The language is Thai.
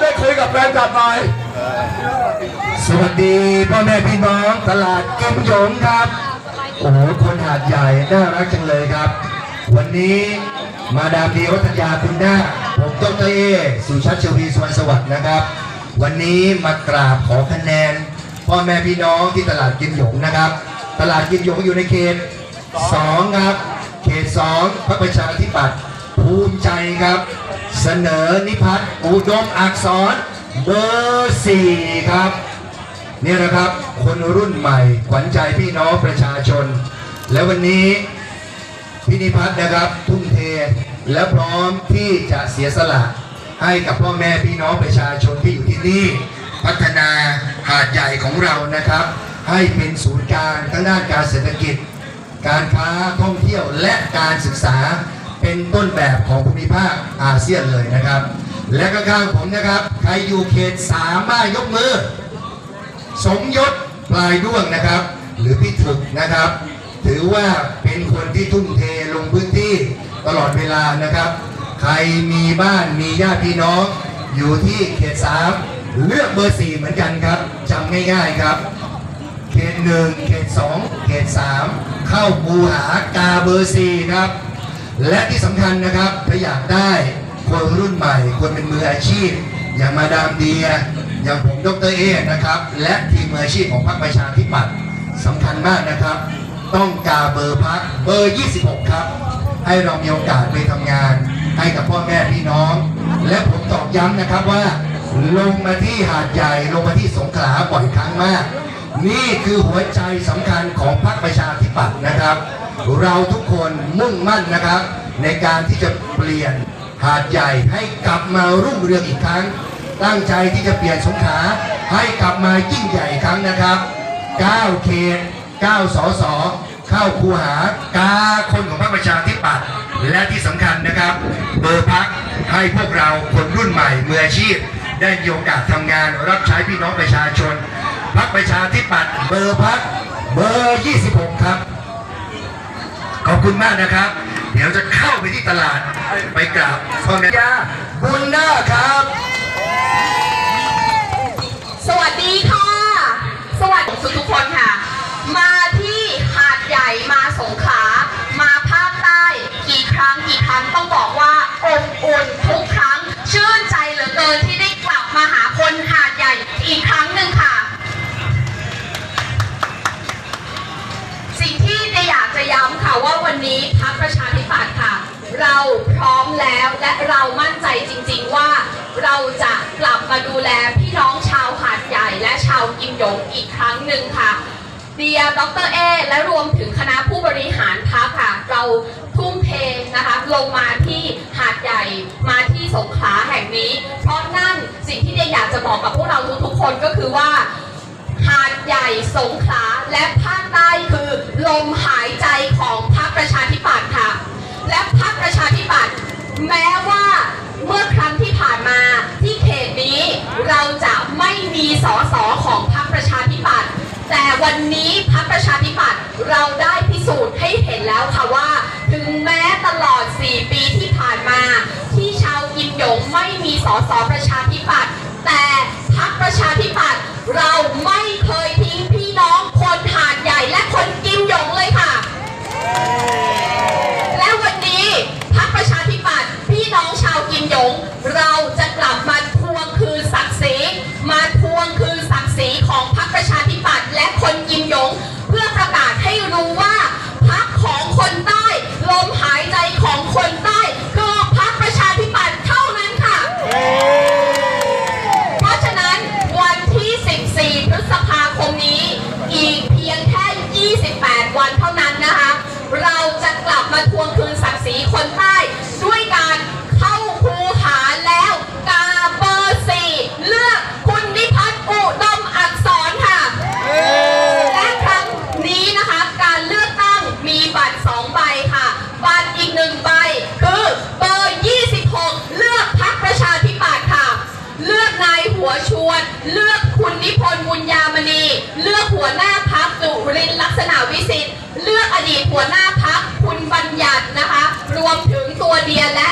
ได้คุยกับแฟนคลับหน่อยสวัสดีพ่อแม่พี่น้องตลาดกิมหยงครับ โอ้โหคนหาดใหญ่น่ารักจังเลยครับ วันนี้มาดามดีวัฒยาคุณหน้า ผมดรเอสุชัชวีสวรรณสวัสดิ์นะครับ วันนี้มากราบขอคะแนน พ่อแม่พี่น้องที่ตลาดกิมหยงนะครับ ตลาดกิมหยงอยู่ในเขตสองครับ เขตสองพระประชาธิปัตย์ภูมิใจครับ เสนอนิพัฒน์อุดมอักษรเบอร์สี่ครับเนี่ยนะครับคนรุ่นใหม่ขวัญใจพี่น้องประชาชน และวันนี้พี่นิพัฒน์นะครับทุ่มเทและพร้อมที่จะเสียสละให้กับพ่อแม่พี่น้องประชาชนที่อยู่ที่นี่ พัฒนาหาดใหญ่ของเรานะครับ ให้เป็นศูนย์กลางทั้งด้านการเศรษฐกิจ การค้าท่องเที่ยวและการศึกษา เป็นต้นแบบของภูมิภาคอาเซียนเลยนะครับ และก็ข้างผมนะครับ ใครอยู่เขตสามบ้ายกมือ สมยศปลายด้วงนะครับ หรือพี่ถึกนะครับ ถือว่าเป็นคนที่ทุ่มเทลงพื้นที่ตลอดเวลานะครับ ใครมีบ้านมีญาติพี่น้องอยู่ที่เขตสามเลือกเบอร์สี่เหมือนกันครับจำง่ายๆครับ เขตหนึ่งเขตสองเขตสามเข้าปูหากาเบอร์สี่ครับ และที่สำคัญนะครับถ้าอยากได้คนรุ่นใหม่ คนเป็นมืออาชีพ อย่างมาดามเดีย อย่างผมดรเอนะครับ และทีมมืออาชีพของพรรคประชาธิปัตย์สำคัญมากนะครับ ต้องกาเบอร์พักเบอร์ 26 ครับ ให้เรามีโอกาสไปทำงาน ให้กับพ่อแม่พี่น้อง และผมตอกย้ำนะครับว่า ลงมาที่หาดใหญ่ลงมาที่สงขลาบ่อยครั้งมาก นี่คือหัวใจสำคัญของพรรคประชาธิปัตย์นะครับ เราทุกคนมุ่งมั่นนะครับ ในการที่จะเปลี่ยนหาดใหญ่ให้กลับมารุ่งเรืองอีกครั้ง ตั้งใจที่จะเปลี่ยนสงขลาให้กลับมายิ่งใหญ่อีกครั้งนะครับ 9 เขต 9 สส เข้าคูหากาคนของพรรคประชาธิปัตย์และที่สำคัญนะครับเบอร์พักให้พวกเราคนรุ่นใหม่มืออาชีพ ได้มีโอกาสทำงานรับใช้พี่น้องประชาชนพรรคประชาธิปัตย์เบอร์พักเบอร์ 26 ครับ ขอบคุณมากนะครับ เดี๋ยวจะเข้าไปที่ตลาด ไปกราบพ่อแม่ยาบุญนาคครับ สวัสดีค่ะ ประชาธิปัตย์ค่ะ เราพร้อมแล้วและเรามั่นใจจริงๆว่าเราจะกลับมาดูแลพี่น้องชาวหาดใหญ่และชาวกิมหยงอีกครั้งหนึ่งค่ะเดียดรเอ และรวมถึงคณะผู้บริหารพักค่ะ เราทุ่มเทนะคะลงมาที่หาดใหญ่มาที่สงขลาแห่งนี้ เพราะนั่นสิ่งที่เดียอยากจะบอกกับพวกเราทุกๆคนก็คือว่าหาดใหญ่สงขลาและภาคใต้คือ ลมหายใจของพรรคประชาธิปัตย์ วันนี้พรรคประชาธิปัตย์เราได้พิสูจน์ให้เห็นแล้วค่ะว่า ถึงแม้ตลอด 4 ปีที่ผ่านมา ที่ชาวกิมหยงไม่มีสสประชาธิปัตย์แต่พรรคประชาธิปัตย์เราไม่เคยทิ้งพี่น้องคนหาดใหญ่และคนกิมหยงเลยค่ะ และวันนี้พรรคประชาธิปัตย์พี่น้องชาวกิมหยง เราาย เลือกคุณนิพนธ์บุญญามณี เลือกหัวหน้าพักสุรินลักษณะวิสิทธิ์เลือกอดีตหัวหน้าพักคุณบัญญัตินะคะ รวมถึงตัวเดียและ